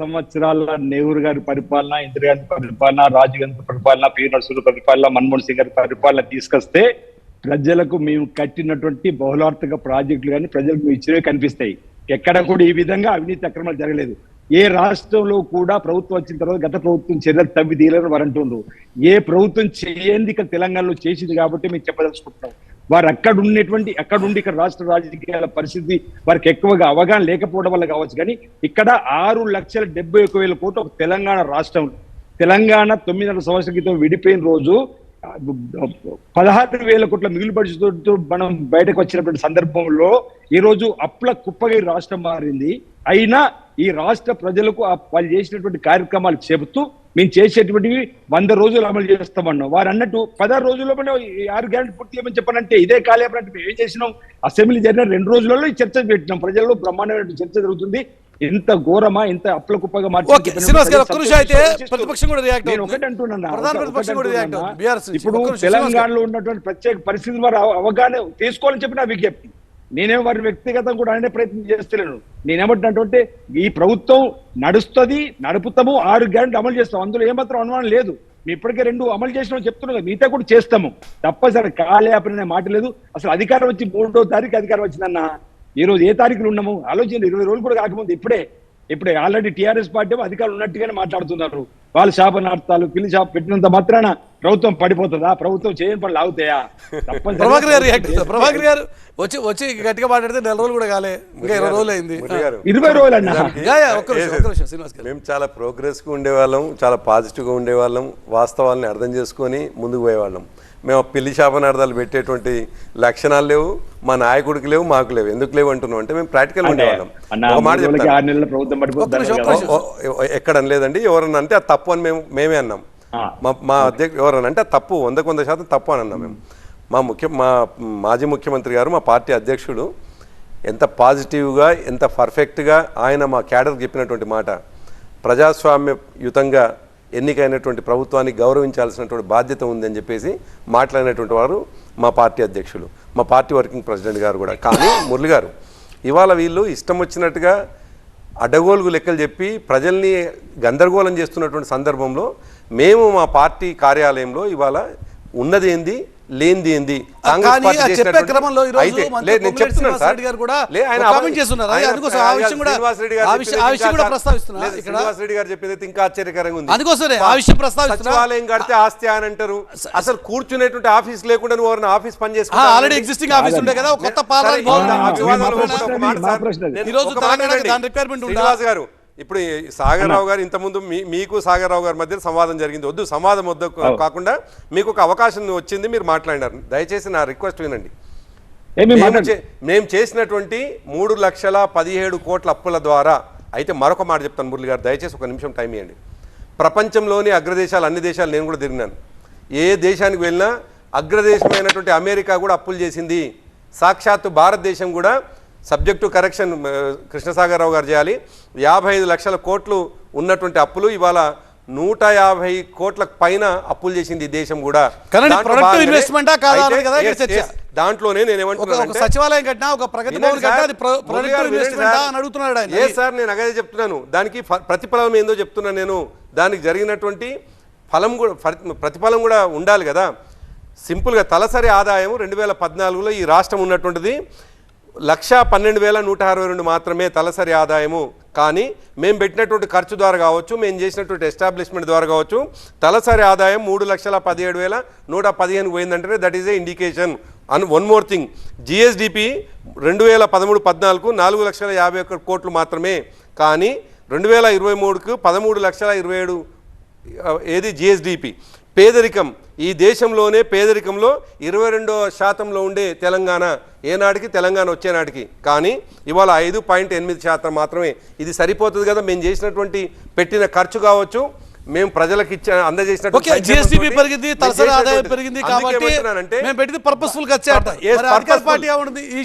సంవత్సరాల నెహ్రూ గారి పరిపాలన ఇందిరాగాంధీ పరిపాలన రాజీవ్ గాంధీ పరిపాలన పి. నరసింహ పరిపాలన మన్మోహన్ సింగ్ గారి పరిపాలన తీసుకొస్తే ప్రజలకు మేము కట్టినటువంటి బహుళార్థక ప్రాజెక్టులు కానీ ప్రజలకు మేము ఇచ్చినవి కనిపిస్తాయి. ఎక్కడ కూడా ఈ విధంగా అవినీతి అక్రమాలు జరగలేదు. ఏ రాష్ట్రంలో కూడా ప్రభుత్వం వచ్చిన తర్వాత గత ప్రభుత్వం చర్యలు తవ్వి తీయలేని వారంటుండ్రు. ఏ ప్రభుత్వం చేయంది ఇక్కడ తెలంగాణలో చేసింది కాబట్టి మేము చెప్పదలుచుకుంటున్నాం. వారు అక్కడ ఉన్నటువంటి అక్కడ ఉండి ఇక్కడ రాష్ట్ర రాజకీయాల పరిస్థితి వారికి ఎక్కువగా అవగాహన లేకపోవడం వల్ల కావచ్చు. కానీ ఇక్కడ ఆరు లక్షల డెబ్బై ఒక వేల కోట్లు ఒక తెలంగాణ రాష్ట్రం. తెలంగాణ తొమ్మిదిన్నర సంవత్సరాల క్రితం విడిపోయిన రోజు పదహారు వేల కోట్ల మిగులు మనం బయటకు వచ్చినటువంటి సందర్భంలో ఈ రోజు అప్ల కుప్పగా రాష్ట్రం మారింది. అయినా ఈ రాష్ట్ర ప్రజలకు వాళ్ళు చేసినటువంటి కార్యక్రమాలు చెబుతూ మేము చేసేటువంటివి వంద రోజులు అమలు చేస్తామన్నాం. వారు అన్నట్టు పదహారు రోజుల్లో ఆరు గ్యారెంటీ పూర్తి చేయమని చెప్పనంటే ఇదే కాలేపనంటే మేము ఏం చేసినాం? అసెంబ్లీ జరిగిన రెండు రోజులలో ఈ చర్చ పెట్టినాం. ప్రజల్లో బ్రహ్మాండమైన చర్చ జరుగుతుంది. ఎంత ఘోరమా ఎంత అప్ల కుప్పగా మార్చి ఓకే శ్రీనివాస్ గారు ఒక్క నిమిషం అయితే ప్రతిపక్షం కూడా రియాక్ట్ నేను ఒకటి అంటున్నాను. ఇప్పుడు. తెలంగాణలో ఉన్నటువంటి ప్రత్యేక పరిస్థితుల వారు అవ- అవగాహన తీసుకోవాలని చెప్పి నా విజ్ఞప్తి. నేనేం వారి వ్యక్తిగతం కూడా అనే ప్రయత్నం చేస్తున్నాను నేనేమంటున్నటువంటి ఈ ప్రభుత్వం నడుస్తుంది నడుపుతాము ఆరు గ్యారెంటీ అమలు చేస్తాం. అందులో ఏమాత్రం అనుమానం లేదు. మేము ఇప్పటికే రెండు అమలు చేసినాం చెప్తున్నాం కదా, మిగతా కూడా చేస్తాము. తప్పనిసరి కాలేపన మాట లేదు. అసలు అధికారం వచ్చి మూడో తారీఖు అధికారం వచ్చిందన్న ఈ రోజు ఏ తారీఖులు ఉన్నాము? ఆలోచన ఇరవై రోజులు కూడా కాకముందు ఇప్పుడే. ఇప్పుడే ఆల్రెడీ టీఆర్ఎస్ పార్టీ అధికారులు ఉన్నట్టుగానే మాట్లాడుతున్నారు. వాళ్ళ శాపనార్థాలు పిల్లి షాప్ పెట్టినంత మాత్రాన ప్రభుత్వం పడిపోతుందా? ప్రభుత్వం చేయని పనులు ఆగుతాయా? ప్రభాకర్ గారు రియాక్ట్ అవుతారు ప్రభాకర్ గారు వచ్చి వచ్చి గట్టిగా మాట్లాడితే నెల రోజులు కూడా కాలే. ఇంకా ఇరవై రోజులు అయింది. ఇరవై రోజులు అన్న? యా, యా, ఒక్క నిమిషం ఒక్క నిమిషం శ్రీనివాస్ గారు. మేము చాలా ప్రోగ్రెస్గా ఉండేవాళ్ళం చాలా పాజిటివ్గా ఉండేవాళ్ళం వాస్తవాల్ని అర్థం చేసుకొని ముందుకు పోయేవాళ్ళం. మేము పిల్లి శాపనార్థాలు పెట్టేటువంటి లక్షణాలు లేవు మా నాయకుడికి లేవు మాకు లేవు. ఎందుకు లేవు అంటున్నాం అంటే మేము ప్రాక్టికల్ ఉండేవాళ్ళం. ఒక మాట చెప్తాను. ఎక్కడ లేదండి ఎవరన్నా అంటే అది తప్పు అని మేము మేమే అన్నాం. మా మా అధ్యక్ష ఎవరన్నా అంటే తప్పు వందకు వంద శాతం తప్పు అని అన్నాం మేము. మా ముఖ్య మా మాజీ ముఖ్యమంత్రి గారు మా పార్టీ అధ్యక్షుడు ఎంత పాజిటివ్గా ఎంత పర్ఫెక్ట్గా ఆయన మా క్యాడర్కి చెప్పినటువంటి మాట ప్రజాస్వామ్యయుతంగా ఎన్నికైనటువంటి ప్రభుత్వాన్ని గౌరవించాల్సినటువంటి బాధ్యత ఉందని చెప్పేసి మాట్లాడినటువంటి వారు మా పార్టీ అధ్యక్షులు మా పార్టీ వర్కింగ్ ప్రెసిడెంట్ గారు కూడా. కానీ మురళి గారు ఇవాళ వీళ్ళు ఇష్టం వచ్చినట్టుగా అడ్డగోలుగు లెక్కలు చెప్పి ప్రజల్ని గందరగోళం చేస్తున్నటువంటి సందర్భంలో మేము మా పార్టీ కార్యాలయంలో ఇవాళ ఉన్నది ఏంది? లేనిది ఏంది చెప్పే క్రమంలో ఈ రోజు అయితే, మంత్రి లేదు, నేను పొంగులేటి చెప్తున్నాను సార్. శ్రీనివాసరెడ్డి గారు కూడా లే, ఆయన ఒక అవ- కామెంట్ చేస్తున్నారు. ఆయన- అందుకోసం ఆ విషయం కూడా- ఆ విషయం- కూడా చాలా- ప్రస్తావిస్తున్నా లేదు, ఇక్కడ. శ్రీనివాసరెడ్డి గారు చెప్పేది ఇంకా ఆశ్చర్యకరంగా ఉంది అందుకోసమే ఆ విషయం ప్రస్తావిస్తున్నా. సచివాలయం కడితే ఆస్తి అని అంటారు అసలు కూర్చునేటువంటి ఆఫీస్ లేకుండా నువ్వు ఎవరైనా ఆఫీస్ పని ఆల్రెడీ ఎగ్జిస్టింగ్ ఆఫీస్ ఉండే కదా ఒక కొత్త పాలన సరే, భవనం ఆ నిర్మించు. వివాదాలు మా ప్రశ్న ఒక అది, మాట మా సార్. ప్రశ్న అది. నేను ఈ రోజు. దాని ఉందా? శ్రీనివాస్ గారు ఇప్పుడు ఈ సాగర్ రావు గారు ఇంతకుముందు మీ మీకు సాగర్ రావు గారి మధ్య సంవాదం జరిగింది. వద్దు సంవాదం వద్దు కాకుండా మీకు ఒక అవకాశం వచ్చింది మీరు మాట్లాడినారు. దయచేసి నా రిక్వెస్ట్ వినండి. మేము చేసినటువంటి మూడు లక్షల పదిహేడు కోట్ల అప్పుల ద్వారా అయితే మరొక మాట చెప్తాను మురళి గారు దయచేసి ఒక నిమిషం టైం ఇవ్వండి. ప్రపంచంలోని అగ్రదేశాలు అన్ని దేశాలు నేను కూడా తిరిగినాను. ఏ దేశానికి వెళ్ళినా అగ్రదేశమైనటువంటి అమెరికా కూడా అప్పులు చేసింది. సాక్షాత్తు భారతదేశం కూడా సబ్జెక్ట్ కరెక్షన్ కృష్ణసాగర్ రావు గారు చేయాలి. యాభై ఐదు లక్షల కోట్లు ఉన్నటువంటి అప్పులు ఇవాళ నూట యాభై కోట్ల పైన అప్పులు చేసింది దేశం కూడా. దాంట్లోనే నేను సచివాలయం కట్టినా ఒక ప్రగతి ఏ సార్ నేను అదే చెప్తున్నాను. దానికి ప్రతిఫలం ఏందో చెప్తున్నాను నేను. దానికి జరిగినటువంటి ఫలం కూడా ఫలి- ప్రతిఫలం కూడా ఉండాలి కదా. సింపుల్గా తలసరి ఆదాయం రెండు వేల పద్నాలుగులో ఈ రాష్ట్రం ఉన్నటువంటిది. లక్ష పన్నెండు వేల నూట అరవై రెండు మాత్రమే తలసరి ఆదాయము. కానీ మేము పెట్టినటువంటి ఖర్చు ద్వారా కావచ్చు మేము చేసినటువంటి ఎస్టాబ్లిష్మెంట్ ద్వారా కావచ్చు తలసరి ఆదాయం మూడు లక్షల పదిహేడు వేల నూట పదిహేను పోయిందంటే that is a indication and one more thing GSDP రెండు వేల పదమూడు పద్నాలుగు నాలుగు లక్షల యాభై ఒక్క కోట్లు మాత్రమే. కానీ రెండు వేల ఇరవై మూడుకు పదమూడు లక్షల ఇరవై ఏడు ఏది జిఎస్డిపి పేదరికం. ఈ దేశంలోనే పేదరికంలో ఇరవై రెండో శాతంలో ఉండే తెలంగాణ ఏనాటికి తెలంగాణ వచ్చేనాటికి కానీ ఇవాళ ఐదు పాయింట్ ఎనిమిది శాతం మాత్రమే. ఇది సరిపోతుంది కదా? మేము చేసినటువంటి పెట్టిన ఖర్చు కావచ్చు మేము ప్రజలకు ఇచ్చే తోటి పెరిగింది తలసరి ఆదాయం పెరిగింది కాబట్టి మేము పెట్టింది పర్పస్ఫుల్. పార్టీ ఈ.